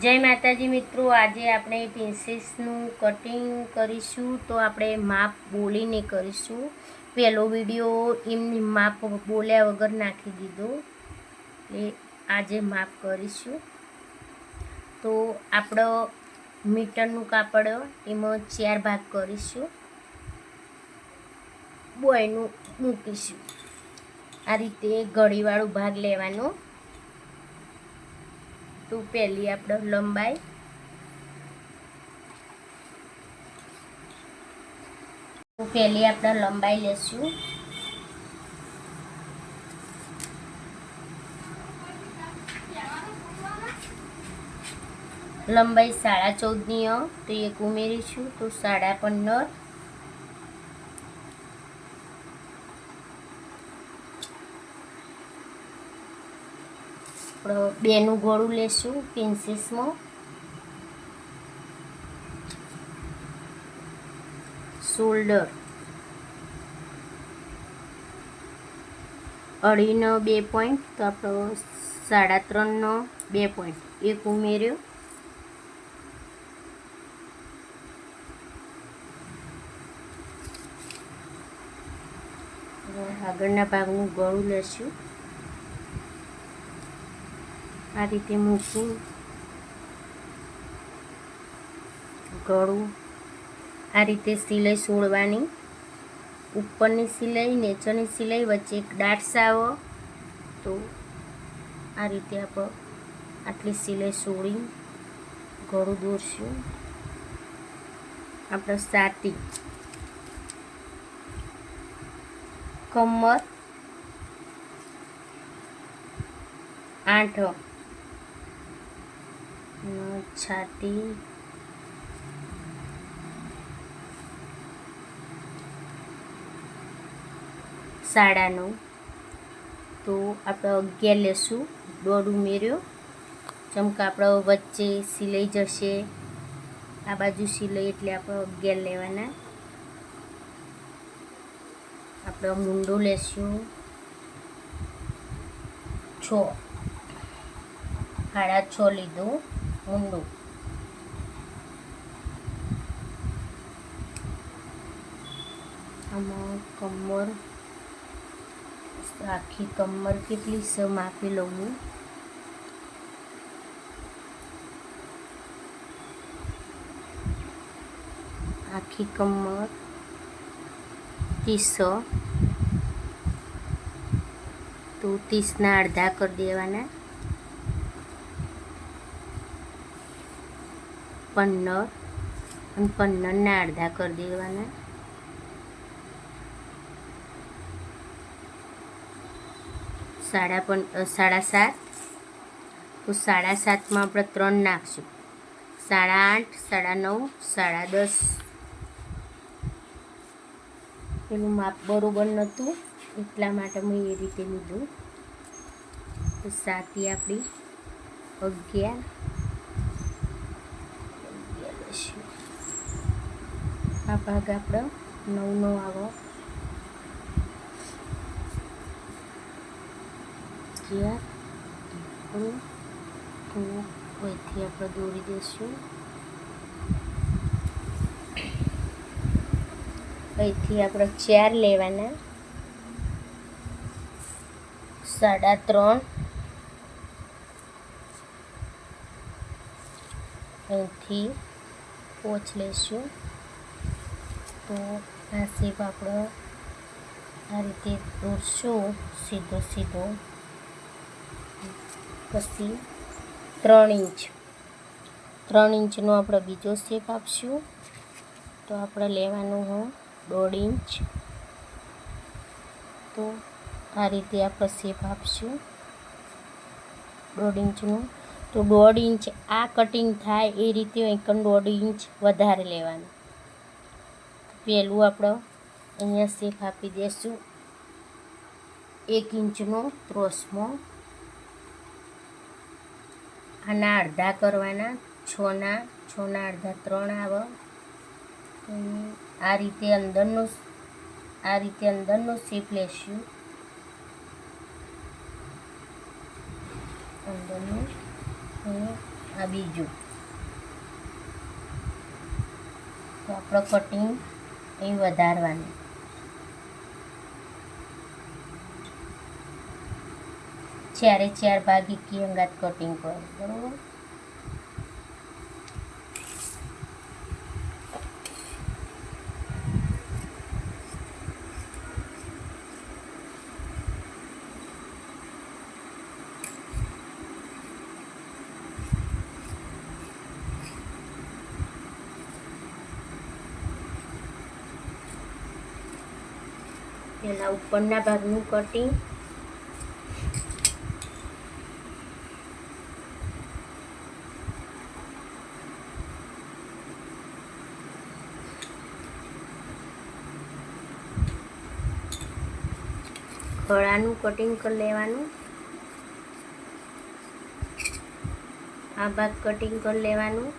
જય માતાજી મિત્રો, આજે આપણે પ્રિન્સેસનું કટિંગ કરીશું તો આપણે માપ બોલીને કરીશું. પહેલો વીડિયો એમની માપ બોલ્યા વગર નાખી દીધો. એટલે આજે માપ કરીશું. તો આપણો મીટરનું કાપડ એમાં ચાર ભાગ કરીશું. બોયનું મૂકીશું. આ રીતે ગળીવાળો ભાગ લેવાનો. તો પહેલી આપણે લંબાઈ. તો પહેલી આપણે લંબાઈ લેશું. લંબાઈ સાડા ચૌદની તો એક ઉમેરીશું, તો સાડા પંદર. આપણે બેનું ગોળું લેશું, પિન્સીસમાં. શોલ્ડર. અઢીનો બે પોઈન્ટ, તો આપણો સાડા ત્રણનો બે પોઈન્ટ. એક ઉમેર્યો. આગળના ભાગનું ગળું લેશું. આ રીતે મૂકી. ગળું આ રીતે સિલાઈ સોળવાની. ઉપરની સિલાઈ, નીચેની સિલાઈ, વચ્ચે એક ડાટ સાવો તો આ રીતે આપણે આટલી સિલાઈ સોળી ગળું દોરશું. આપણે સાતી કમર. આઠ. છાતી સાડા નવ તો આપણે અગિયાર લેશું દોઢ ઉમેર્યો જેમ કે આપણે વચ્ચે સિલાઈ જશે આ બાજુ સિલાઈ એટલે આપણે અગિયાર લેવાના આપણે મૂંડો લેશું છ સાડા છ લીધું ઊંડું આમાં કમર, આખી કમર કેટલી છે માપી લઉં હું. આખી કમર ત્રીસો. તો ત્રીસના અડધા કરી દેવાના. પંદર અને પંદરના અડધા કરી દેવાના. સાડા પં સાડા સાત. તો સાડા સાતમાં આપણે ત્રણ નાખશું. સાડા આઠ, સાડા નવ, સાડા દસ. એનું માપ બરાબર નહોતું, એટલા માટે મેં એ રીતે લીધું. તો સાતી આપણી અગિયાર લેશું. આ ભાગ આપણો નવનો આવો. ચેર તો અહીંથી આપણે દોરી દઈશું. અહીંથી આપણે ચાર લેવાના. સાડા ત્રણ. અહીંથી પોચ લેશું તો આ શેપ આપણો આ રીતે દોરશો, સીધો સીધો, પછી ત્રણ ઇંચ. ત્રણ ઇંચનો આપણે બીજો શેપ આપશું. તો આપણે લેવાનું હું દોઢ ઇંચ. તો આ રીતે આપણે શેપ આપશું. દોઢ ઇંચનું. તો દોઢ ઇંચ આ કટિંગ થાય એ રીતે એકમ દોઢ ઇંચ વધારે લેવાનું. પહેલું આપણે અહીંયા શેપ આપી દઈશું એક ઇંચનો ત્રોસમો આના અડધા કરવાના, છના છના અડધા ત્રણ આવે. આ રીતે અંદરનો આ રીતે અંદરનો શેપ લેશું. અંદરનું આ બીજું. તો આપણો કટિંગ એ વધારવાનું. ચારે ચાર ભાગ અંગાત કટિંગ કરો બરોબર? પેલા ઉપરના ભાગનું કટિંગ ગળાનું કટિંગ કરી લેવાનું. આ ભાગ કટિંગ કરી લેવાનું.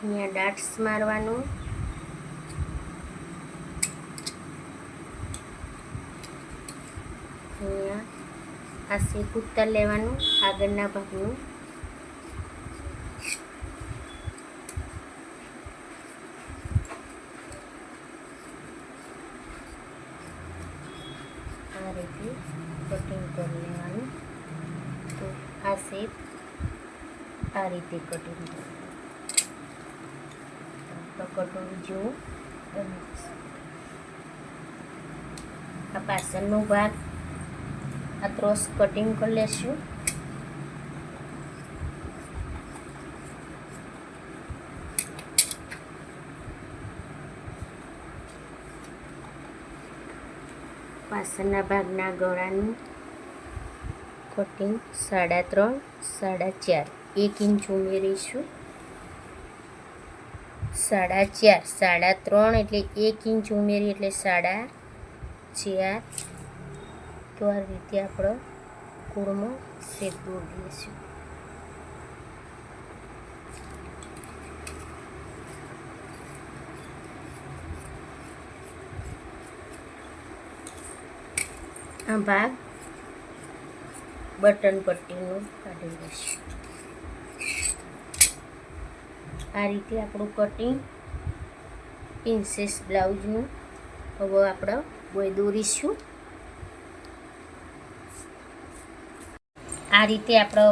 અહીંયા ડાટ્સ મારવાનું અહીંયા આ શેપ ઉત્તર લેવાનું, આગળના ભાગનું. આ રીતે કટિંગ કરી લેવાનું. તો આ શેપ આ રીતે કટિંગ કરવાનું કટોરી જેવું. આ પાછળનો ભાગ આ ક્રોસ કટિંગ કરી લેશું. પાછળના ભાગના ગળાનું કટિંગ સાડા ત્રણ, સાડા ચાર. એક ઇંચ ઉમેરીશું. સાડા ચાર, સાડા ત્રણ એટલે એક ઇંચ ઉમેરી એટલે સાડા ચાર તો આ રીતે આપણે કૂળમાં શેપ દોરી છીએ આ ભાગ બટન પટ્ટીનો કાઢી લઈશું. આ રીતે આપણું કટિંગ પ્રિન્સેસ બ્લાઉઝનું હવે આપણે બોય દોરીશું. આ રીતે આપણે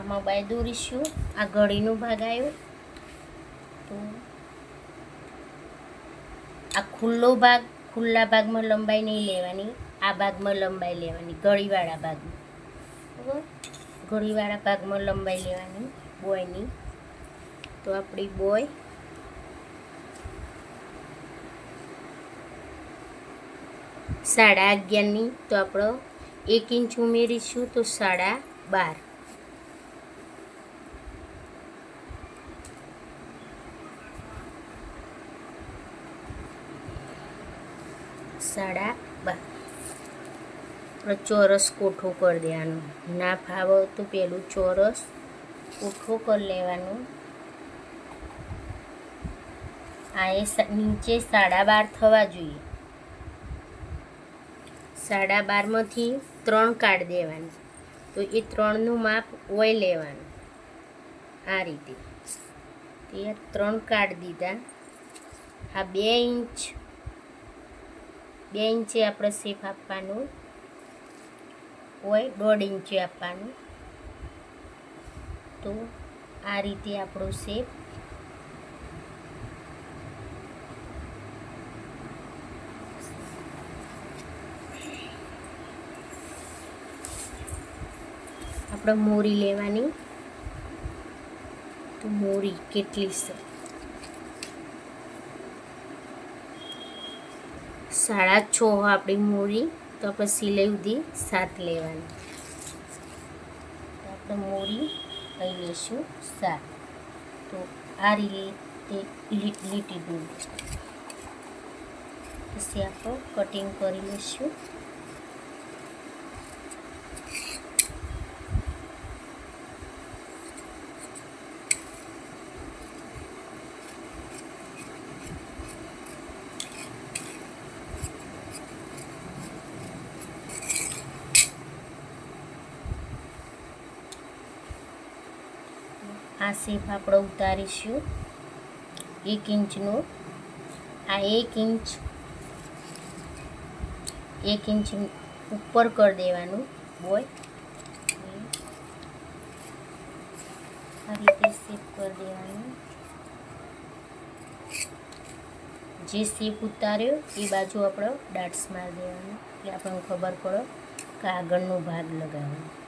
આમાં બાય દોરીશું. આ ઘડીનું ભાગ આવ્યો. તો આ ખુલ્લો ભાગ, ખુલ્લા ભાગમાં લંબાઈ નહીં લેવાની. આ ભાગમાં લંબાઈ લેવાની ગળીવાળા ભાગમાં. બરાબર? ગળીવાળા ભાગમાં લંબાઈ લેવાની, બોયની. તો આપણી બોય સાડા અગિયારની, તો આપણો એક ઇંચ ઉમેરીશું, તો સાડા બાર. સાડા બાર. ચોરસ કોઠો કરી દેવાનો. ના ફાવો તો પેલું ચોરસ કોઠો કરી લેવાનું. આ એ નીચે સાડા બાર થવા જોઈએ. સાડા બારમાંથી ત્રણ કાઢ દેવાની. તો એ ત્રણનું માપ ઓય લેવાનું. આ રીતે. તે ત્રણ કાઢી દીધા. આ બે ઇંચ, બે ઇંચે આપણે સેફ આપવાનું હોય, દોઢ ઇંચે આપવાનું. તો આ રીતે આપણો શેપ આપણે મોરી લેવાની. તો મોરી કેટલી છે? સાડા છ આપણી મોરી. તો આપણે સિલાઈ સુધી સાત લેવાની. આપણે મોરી લઈ લઈશું સાત. તો આ રીતે લીટી દોરી પછી આપણે કટિંગ કરી લઈશું. આ શેપ આપણે ઉતારીશું. એક ઇંચનો. આ એક ઇંચ એક ઇંચ ઉપર કરી દેવાનું બોય આ રીતે શેપ કરી દેવાનું. જે શેપ ઉતાર્યો, એ બાજુ આપણે ડાટ્સ મારી દેવાનું. એટલે આપણને ખબર પડે કે આગળનો ભાગ લગાવવાનો.